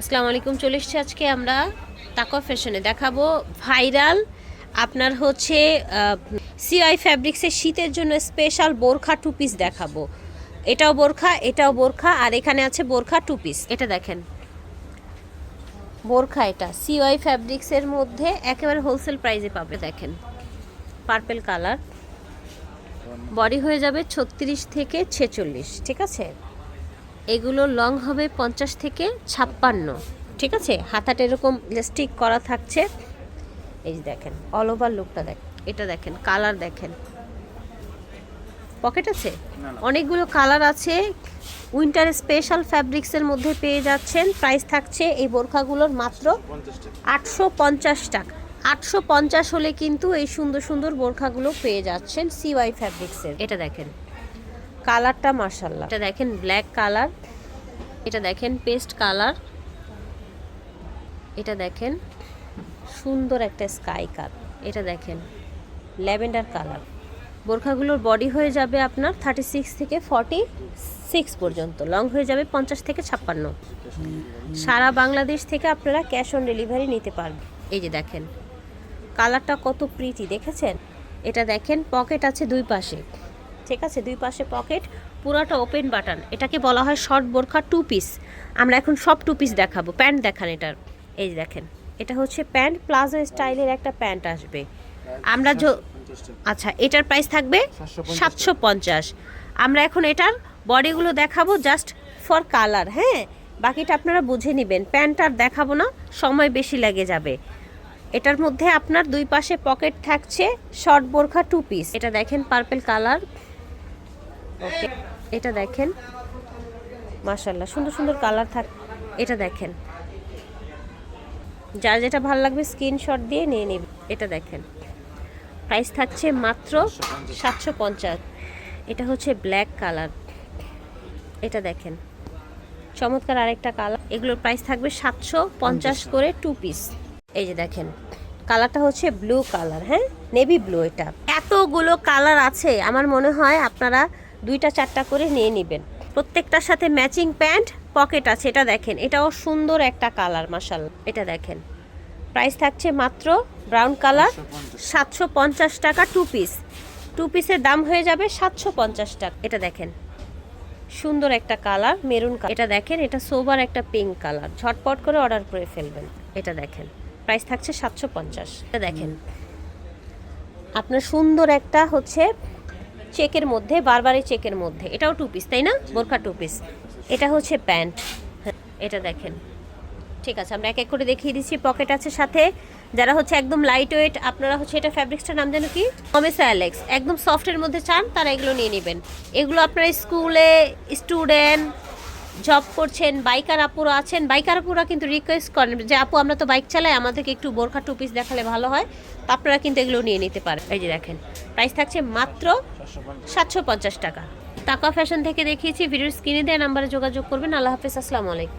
আসসালামু আলাইকুম, চলে এসেছি আজকে আমরা তাকো ফ্যাশনে। দেখাবো ভাইরাল আপনার হচ্ছে সিআই ফ্যাব্রিক্সের শীতের জন্য স্পেশাল বোরখা টু পিস দেখাবো। এটাও বোরখা এটাও বোরখা, আর এখানে আছে বোরখা টু পিস এটা দেখেন। বোরখা এটা। সিআই ফ্যাব্রিক্সের মধ্যে একেবারে হোলসেল প্রাইসে পাবে, দেখেন। পার্পেল কালার বডি হয়ে যাবে ছত্রিশ থেকে ছেচল্লিশ, ঠিক আছে? এগুলো লং হবে পঞ্চাশ থেকে ছাপ্পান্ন। ঠিক আছে? হাতাটা এরকম স্টিক করা থাকছে। এই দেখেন অল ওভার লুকটা দেখ এটা দেখেন কালার দেখেন। পকেট আছে? অনেকগুলো কালার আছে। উইন্টার স্পেশাল ফ্যাব্রিক্সের মধ্যে পেয়ে যাচ্ছেন। প্রাইস থাকছে এই বোরখাগুলোর মাত্র আটশো পঞ্চাশ টাকা। আটশো পঞ্চাশ হলে কিন্তু এই সুন্দর সুন্দর বোরখাগুলো পেয়ে যাচ্ছেন সিওয়াই ফ্যাব্রিক্সের এটা দেখেন কালারটা মার্শাল্লাহ এটা দেখেন ব্ল্যাক কালার এটা দেখেন পেস্ট কালার এটা দেখেন সুন্দর একটা স্কাই কালার এটা দেখেন ল্যাভেন্ডার কালার বোরখাগুলোর বডি হয়ে যাবে আপনার থার্টি সিক্স থেকে ফর্টি সিক্স পর্যন্ত লং হয়ে যাবে পঞ্চাশ থেকে ছাপ্পান্ন। সারা বাংলাদেশ থেকে আপনারা ক্যাশ অন ডেলিভারি নিতে পারবেন। এই যে দেখেন কালারটা কত প্রীতি দেখেছেন? এটা দেখেন পকেট আছে দুই পাশে। ঠিক আছে? দুই পাশে পকেট পুরোটা ওপেন বাটন এটাকে বলা হয় শর্ট বোরখা টু পিস আমরা এখন সব টু পিস দেখাবো। প্যান্ট দেখান এটার। এই দেখেন এটা হচ্ছে প্যান্ট প্লাজো স্টাইলের একটা প্যান্ট আসবে। আমরা আচ্ছা এটার প্রাইস থাকবে সাতশো পঞ্চাশ আমরা এখন এটার বডিগুলো দেখাবো জাস্ট ফর কালার হ্যাঁ? বাকিটা আপনারা বুঝে নেবেন। প্যান্ট আর দেখাবো না সময় বেশি লেগে যাবে। এটার মধ্যে আপনার দুই পাশে পকেট থাকছে শর্ট বোরখা টু পিস এটা দেখেন পার্পেল কালার ওকে এটা দেখেন। মাশাল্লাহ সুন্দর সুন্দর কালার থাক এটা দেখেন। যার যেটা ভালো লাগবে স্ক্রিনশট দিয়ে নিয়ে নিন এটা দেখেন। প্রাইস থাকছে মাত্র সাতশো পঞ্চাশ। এটা হচ্ছে ব্ল্যাক কালার। এটা দেখেন। চমৎকার আরেকটা কালার। এগুলোর প্রাইস থাকবে সাতশো পঞ্চাশ করে টু পিস এই যে দেখেন। কালারটা হচ্ছে ব্লু কালার হ্যাঁ? নেভি ব্লু এটা। এতগুলো কালার আছে। আমার মনে হয় আপনারা দুইটা, চারটা করে নিয়ে নেবেন। প্রত্যেকটার সাথে ম্যাচিং প্যান্ট পকেট আছে, এটা দেখেন। এটাও সুন্দর একটা কালার মাসাল এটা দেখেন। প্রাইস থাকছে মাত্র ব্রাউন কালার সাতশো পঞ্চাশ টাকা টু পিস টু পিসের দাম হয়ে যাবে সাতশো পঞ্চাশ টাকা। এটা দেখেন। সুন্দর একটা কালার মেরুন কালার এটা দেখেন, এটা সোবার একটা পিঙ্ক কালার ঝটপট করে অর্ডার করে ফেলবেন। এটা দেখেন। প্রাইস থাকছে সাতশো পঞ্চাশ। এটা দেখেন। আপনার সুন্দর একটা হচ্ছে চেকের মধ্যে বারবারে চেকের মধ্যে। এটাও টু পিস তাই না? বোরখা টু পিস এটা হচ্ছে প্যান্ট। এটা দেখেন। ঠিক আছে আমরা এক এক করে দেখিয়ে দিচ্ছি পকেট আছে সাথে। যারা হচ্ছে একদম লাইট ওয়েট আপনারা হচ্ছে এটা ফ্যাব্রিক্সটার নাম যেন কি? অমেসা অ্যালেক্স একদম সফটের মধ্যে চান তারা এগুলো নিয়ে নেবেন। এগুলো আপনারা স্কুলে স্টুডেন্ট জব করছেন, বাইকার আপুরা আছেন, বাইকার আপুরা কিন্তু রিকোয়েস্ট করেন যে, আপু, আমরা তো বাইক চালাই, আমাদেরকে একটু বোরখা টু পিস দেখালে ভালো হয়। তো আপনারা কিন্তু এগুলো নিয়ে নিতে পারেন। এই যে দেখেন প্রাইস থাকছে মাত্র সাতশো পঞ্চাশ টাকা। টাকা ফ্যাশন থেকে দেখিয়েছি, ভিডিওর স্ক্রিনে দেওয়া নাম্বারে যোগাযোগ করবেন। আল্লাহ হাফিজ, আসসালামু আলাইকুম।